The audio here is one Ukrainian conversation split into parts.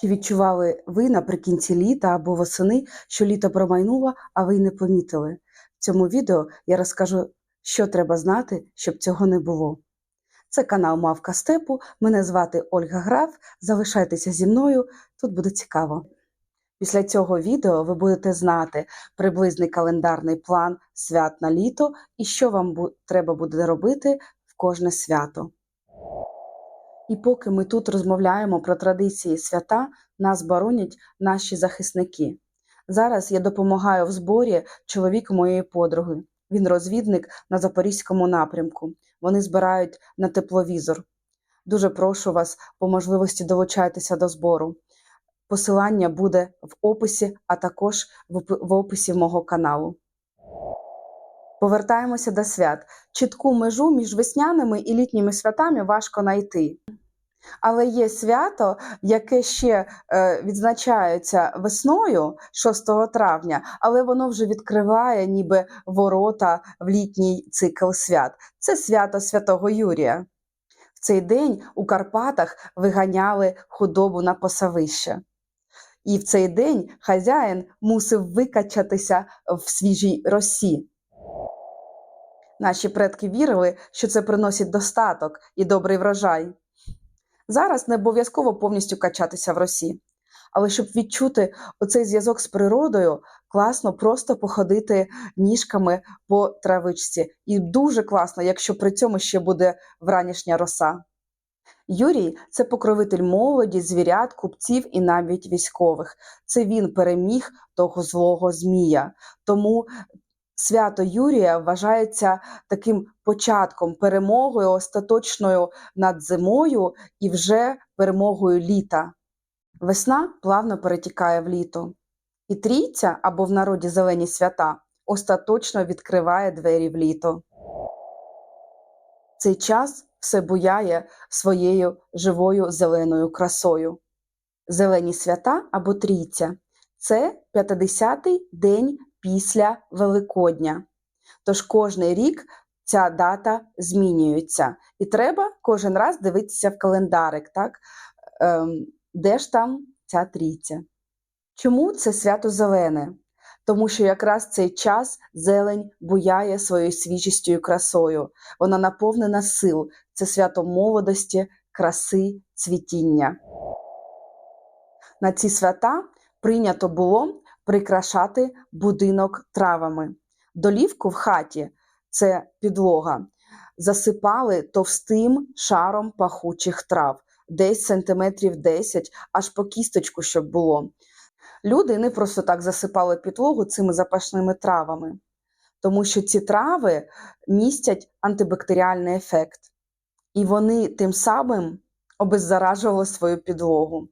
Чи відчували ви наприкінці літа або восени, що літо промайнуло, а ви й не помітили? В цьому відео я розкажу, що треба знати, щоб цього не було. Це канал Мавка Степу. Мене звати Ольга Граф. Залишайтеся зі мною, тут буде цікаво. Після цього відео ви будете знати приблизний календарний план свят на літо і що вам треба буде робити в кожне свято. І поки ми тут розмовляємо про традиції свята, нас боронять наші захисники. Зараз я допомагаю в зборі чоловіку моєї подруги. Він розвідник на запорізькому напрямку. Вони збирають на тепловізор. Дуже прошу вас по можливості долучайтеся до збору. Посилання буде в описі, а також в описі мого каналу. Повертаємося до свят. Чітку межу між весняними і літніми святами важко знайти. Але є свято, яке ще е, відзначається весною 6 травня, але воно вже відкриває ніби ворота в літній цикл свят. Це свято Святого Юрія. В цей день у Карпатах виганяли худобу на пасовище. І в цей день хазяїн мусив викачатися в свіжій росі. Наші предки вірили, що це приносить достаток і добрий врожай. Зараз не обов'язково повністю качатися в росі. Але щоб відчути оцей зв'язок з природою, класно просто походити ніжками по травичці. І дуже класно, якщо при цьому ще буде вранішня роса. Юрій це покровитель молоді, звірят, купців і навіть військових. Це він переміг того злого змія. Тому свято Юрія вважається таким початком, перемогою остаточною над зимою і вже перемогою літа. Весна плавно перетікає в літо. І трійця, або в народі зелені свята, остаточно відкриває двері в літо. Цей час все буяє своєю живою зеленою красою. Зелені свята або трійця це 50-й день після Великодня. Тож кожний рік ця дата змінюється. І треба кожен раз дивитися в календарик, так? Ем, де ж там ця трійця. Чому це свято зелене? Тому що якраз цей час зелень буяє своєю свіжістю і красою. Вона наповнена сил. Це свято молодості, краси, цвітіння. На ці свята прийнято було прикрашати будинок травами. Долівку в хаті це підлога, засипали товстим шаром пахучих трав, десь сантиметрів 10, аж по кісточку, щоб було. Люди не просто так засипали підлогу цими запашними травами, тому що ці трави містять антибактеріальний ефект, і вони тим самим обеззаражували свою підлогу.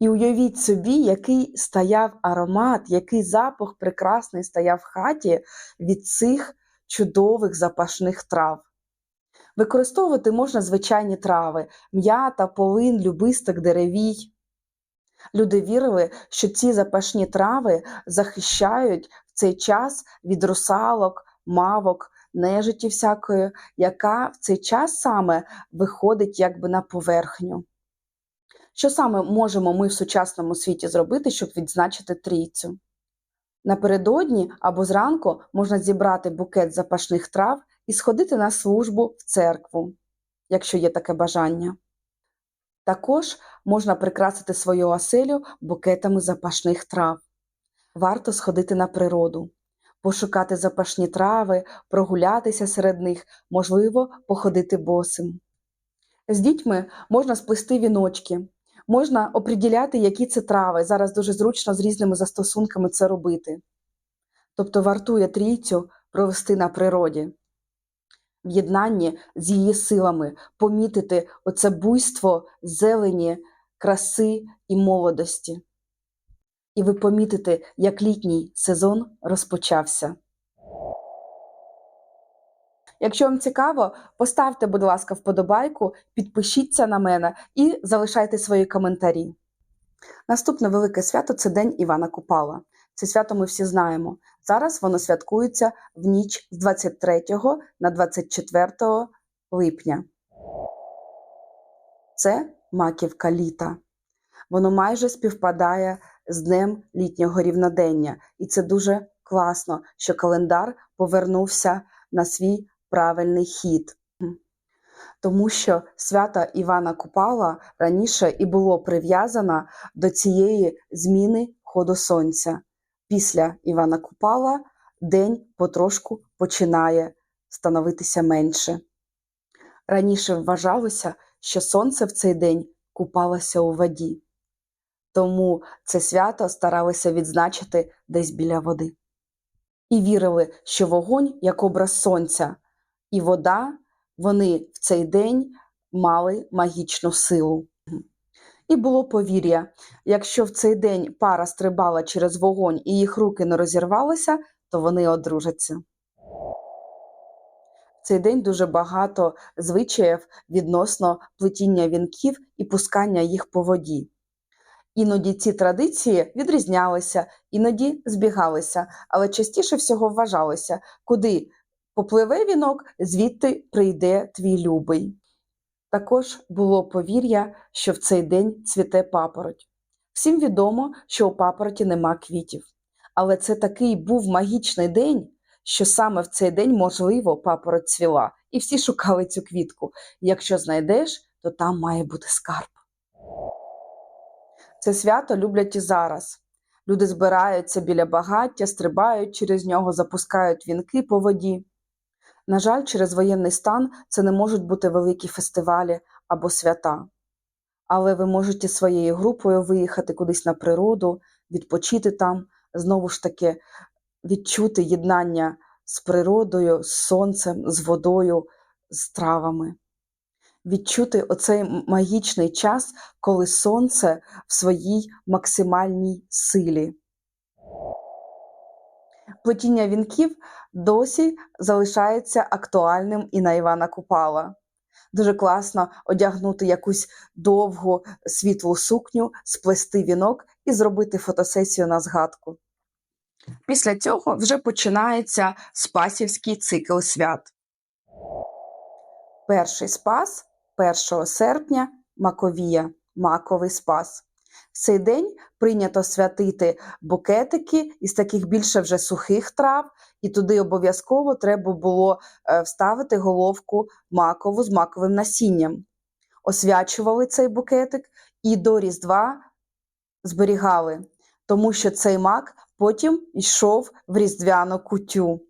І уявіть собі, який стояв аромат, який запах прекрасний стояв в хаті від цих чудових запашних трав. Використовувати можна звичайні трави: м'ята, полин, любисток, деревій. Люди вірили, що ці запашні трави захищають в цей час від русалок, мавок, нежиті всякої, яка в цей час саме виходить якби на поверхню. Що саме можемо ми в сучасному світі зробити, щоб відзначити трійцю? Напередодні або зранку можна зібрати букет запашних трав і сходити на службу в церкву, якщо є таке бажання. Також можна прикрасити свою оселю букетами запашних трав. Варто сходити на природу, пошукати запашні трави, прогулятися серед них, можливо, походити босим. З дітьми можна сплести віночки, можна оприділяти, які це трави. Зараз дуже зручно з різними застосунками це робити. Тобто вартує трійцю провести на природі, в єднанні з її силами, помітити оце буйство зелені, краси і молодості. І ви помітите, як літній сезон розпочався. Якщо вам цікаво, поставте, будь ласка, вподобайку, підпишіться на мене і залишайте свої коментарі. Наступне велике свято це День Івана Купала. Це свято ми всі знаємо. Зараз воно святкується в ніч з 23 на 24 липня. Це маківка літа. Воно майже співпадає з днем літнього рівнодення, і це дуже класно, що календар повернувся на свій правильний хід. Тому що свято Івана Купала раніше і було прив'язано до цієї зміни ходу сонця. Після Івана Купала день потрошку починає становитися менше. Раніше вважалося, що сонце в цей день купалося у воді, тому це свято старалися відзначити десь біля води. І вірили, що вогонь, як образ сонця, і вода, вони в цей день мали магічну силу. І було повір'я, якщо в цей день пара стрибала через вогонь і їх руки не розірвалися, то вони одружаться. В цей день дуже багато звичаїв відносно плетіння вінків і пускання їх по воді. Іноді ці традиції відрізнялися, іноді збігалися, але частіше всього вважалося, куди попливе вінок, звідти прийде твій любий. Також було повір'я, що в цей день цвіте папороть. Всім відомо, що у папороті нема квітів. Але це такий був магічний день, що саме в цей день, можливо, папороть цвіла, і всі шукали цю квітку. Якщо знайдеш, то там має бути скарб. Це свято люблять і зараз. Люди збираються біля багаття, стрибають через нього, запускають вінки по воді. На жаль, через воєнний стан це не можуть бути великі фестивалі або свята. Але ви можете своєю групою виїхати кудись на природу, відпочити там, знову ж таки відчути єднання з природою, з сонцем, з водою, з травами. Відчути оцей магічний час, коли сонце в своїй максимальній силі. Плетіння вінків досі залишається актуальним і на Івана Купала. Дуже класно одягнути якусь довгу світлу сукню, сплести вінок і зробити фотосесію на згадку. Після цього вже починається спасівський цикл свят. Перший спас 1 серпня Маковія, Маковий спас. В цей день прийнято святити букетики із таких більше вже сухих трав, і туди обов'язково треба було е, вставити головку макову з маковим насінням. Освячували цей букетик і до Різдва зберігали, тому що цей мак потім йшов в різдвяну кутю.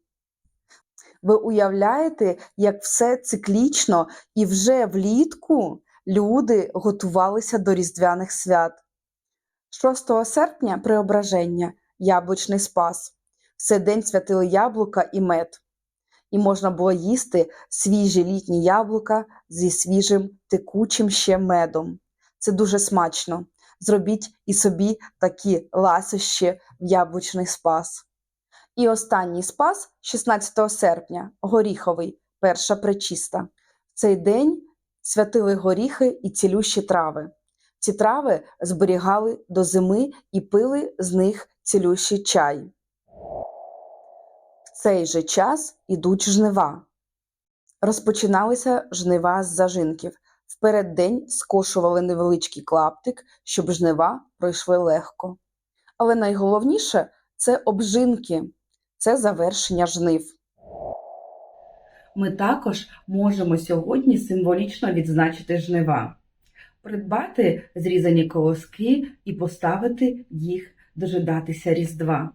Ви уявляєте, як все циклічно, і вже влітку люди готувалися до різдвяних свят. 6 серпня преображення, яблучний спас. В цей день святили яблука і мед. І можна було їсти свіжі літні яблука зі свіжим текучим ще медом. Це дуже смачно. Зробіть і собі такі ласощі в яблучний спас. І останній спас 16 серпня, горіховий, перша пречиста. В цей день святили горіхи і цілющі трави. Ці трави зберігали до зими і пили з них цілющий чай. В цей же час ідуть жнива. Розпочиналися жнива з зажинків. В переддень скошували невеличкий клаптик, щоб жнива пройшли легко. Але найголовніше це обжинки, це завершення жнив. Ми також можемо сьогодні символічно відзначити жнива, придбати зрізані колоски і поставити їх дожидатися Різдва,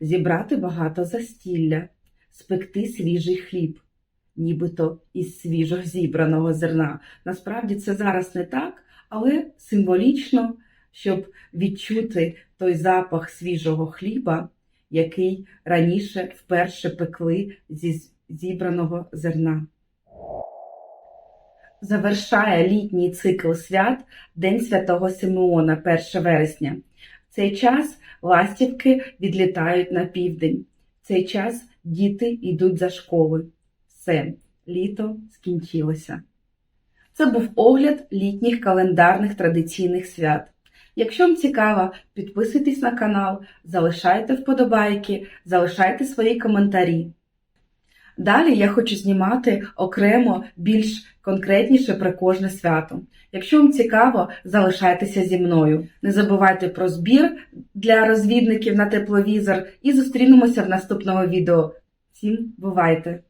зібрати багато застілля, спекти свіжий хліб, нібито із свіжо зібраного зерна. Насправді це зараз не так, але символічно, щоб відчути той запах свіжого хліба, який раніше вперше пекли зі зібраного зерна. Завершає літній цикл свят День Святого Симеона, 1 вересня. В цей час ластівки відлітають на південь. В цей час діти йдуть за школи. Все, літо скінчилося. Це був огляд літніх календарних традиційних свят. Якщо вам цікаво, підписуйтесь на канал, залишайте вподобайки, залишайте свої коментарі. Далі я хочу знімати окремо більш конкретніше про кожне свято. Якщо вам цікаво, залишайтеся зі мною. Не забувайте про збір для розвідників на тепловізор і зустрінемося в наступному відео. Всім бувайте!